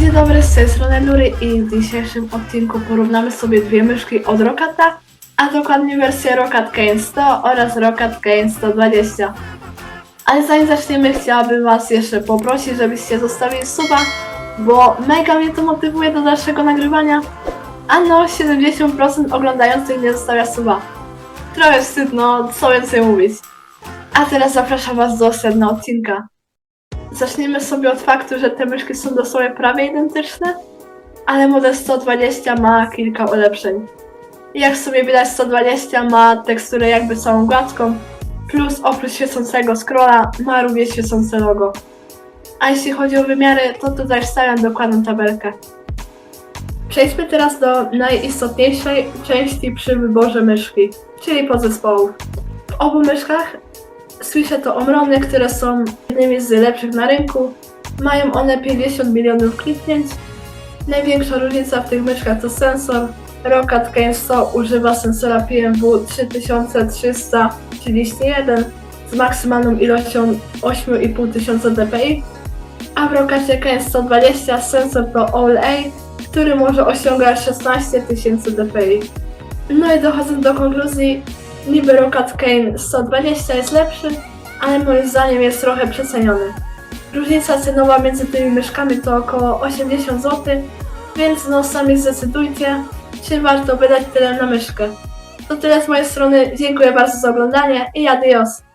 Dzień dobry, z tej strony Nury i w dzisiejszym odcinku porównamy sobie dwie myszki od Rokata, a dokładnie wersję Rokat Kane 100 oraz Rokat Kane 120. Ale zanim zaczniemy, chciałabym Was jeszcze poprosić, żebyście zostawili suba, bo mega mnie to motywuje do dalszego nagrywania, a no 70% oglądających nie zostawia suba. Trochę wstyd, no co więcej mówić. A teraz zapraszam Was do sedna odcinka. Zaczniemy sobie od faktu, że te myszki są dosłownie prawie identyczne, ale model 120 ma kilka ulepszeń. Jak sobie widać 120 ma teksturę jakby całą gładką, plus oprócz świecącego scrolla ma również świecące logo. A jeśli chodzi o wymiary, to tutaj wstawiam dokładną tabelkę. Przejdźmy teraz do najistotniejszej części przy wyborze myszki, czyli podzespołów. W obu myszkach Słyszę to omrony, które są jednymi z lepszych na rynku. Mają one 50 milionów kliknięć. Największa różnica w tych myszkach to sensor. Rokat Kane 100 używa sensora PMW 3331 z maksymalną ilością 8500 dpi, a w Rokacie Kane 120 sensor to All-A, który może osiągać 16000 dpi. No i dochodzę do konkluzji, Niby Rokat Kane 120 jest lepszy, ale moim zdaniem jest trochę przeceniony. Różnica cenowa między tymi myszkami to około 80 zł, więc no sami zdecydujcie, czy warto wydać tyle na myszkę. To tyle z mojej strony, dziękuję bardzo za oglądanie i adios!